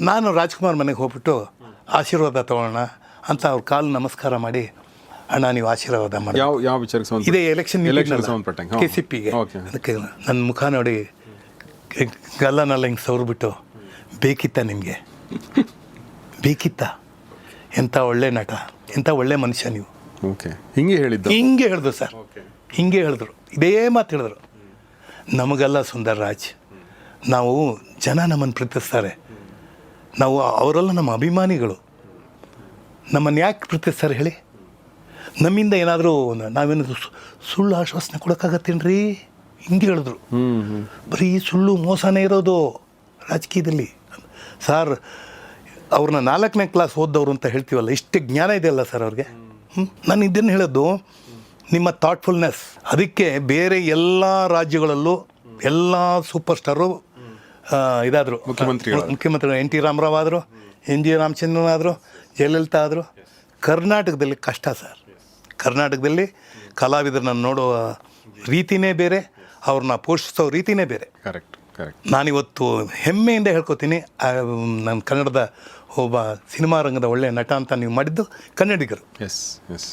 ನಾನು ರಾಜ್ಕುಮಾರ್ ಮನೆಗೆ ಹೋಗ್ಬಿಟ್ಟು ಆಶೀರ್ವಾದ ತಗೊಳ್ಳೋಣ ಅಂತ ಅವ್ರ ಕಾಲು ನಮಸ್ಕಾರ ಮಾಡಿ ಅಣ್ಣ ನೀವು ಆಶೀರ್ವಾದ ಮಾಡಿ. ಯಾವ ಯಾವ ವಿಚಾರಕ್ಕೆ ಇದೇ ಎಲೆಕ್ಷನ್ ಕೆ ಸಿ ಪಿಗೆ ಅದಕ್ಕೆ ನನ್ನ ಮುಖ ನೋಡಿ ಗಲ್ಲನೆಲ್ಲ ಹಿಂಗೆ ಸವ್ರಿಬಿಟ್ಟು ಬೇಕಿತ್ತ ನಿಮಗೆ? ಬೇಕಿತ್ತ? ಎಂಥ ಒಳ್ಳೆ ನಟ ಎಂಥ ಒಳ್ಳೆ ಮನುಷ್ಯ ನೀವು? ಓಕೆ ಹಿಂಗೆ ಹೇಳಿದ್ದು. ಹಿಂಗೆ ಹೇಳಿದ್ರು ಸರ್. ಹಿಂಗೆ ಹೇಳಿದ್ರು. ಇದೇ ಮಾತು ಹೇಳಿದ್ರು. ನಮಗೆಲ್ಲ ಸುಂದರ್ ರಾಜ್. ನಾವು ಜನ ನಮ್ಮನ್ನು ಪ್ರೀತಿಸ್ತಾರೆ. ನಾವು ಅವರೆಲ್ಲ ನಮ್ಮ ಅಭಿಮಾನಿಗಳು. ನಮ್ಮನ್ನು ಯಾಕೆ ಸರ್ ಹೇಳಿ. ನಮ್ಮಿಂದ ಏನಾದರೂ ನಾವೇನಾದರೂ ಸುಳ್ಳು ಆಶ್ವಾಸನೆ ಕೊಡೋಕ್ಕಾಗತ್ತೇನ್ರಿ? ಹಿಂಗೆ ಹೇಳಿದ್ರು. ಬರೀ ಸುಳ್ಳು ಮೋಸನೇ ಇರೋದು ರಾಜಕೀಯದಲ್ಲಿ. ಸರ್, ಅವ್ರನ್ನ ನಾಲ್ಕನೇ ಕ್ಲಾಸ್ ಓದ್ದವ್ರು ಅಂತ ಹೇಳ್ತೀವಲ್ಲ, ಇಷ್ಟು ಜ್ಞಾನ ಇದೆಯಲ್ಲ ಸರ್ ಅವ್ರಿಗೆ? ನಾನು ಇದನ್ನು ಹೇಳೋದು, ನಿಮ್ಮ ಥಾಟ್ಫುಲ್ನೆಸ್ ಅದಕ್ಕೆ ಬೇರೆ ಎಲ್ಲ ರಾಜ್ಯಗಳಲ್ಲೂ ಎಲ್ಲ ಸೂಪರ್ ಸ್ಟಾರು ಇದಾದರು. ಮುಖ್ಯಮಂತ್ರಿಗಳು. ಮುಖ್ಯಮಂತ್ರಿ ಎನ್ ಟಿ ರಾಮರಾವ್ ಆದರು ಎನ್ ಜಿ ರಾಮಚಂದ್ರನ್ ಆದರು ಜಯಲಲಿತಾ ಆದರು. ಕರ್ನಾಟಕದಲ್ಲಿ ಕಷ್ಟ ಸರ್. ಕರ್ನಾಟಕದಲ್ಲಿ ಕಲಾವಿದರನ್ನ ನೋಡುವ ರೀತಿನೇ ಬೇರೆ ಅವ್ರನ್ನ ಪೋಷಿಸೋ ರೀತಿನೇ ಬೇರೆ. Correct correct. ನಾನಿವತ್ತು ಹೆಮ್ಮೆಯಿಂದ ಹೇಳ್ಕೊತೀನಿ ನನ್ನ ಕನ್ನಡದ ಒಬ್ಬ ಸಿನಿಮಾ ರಂಗದ ಒಳ್ಳೆಯ ನಟ ಅಂತ ನೀವು ಮಾಡಿದ್ದು ಕನ್ನಡಿಗರು. S S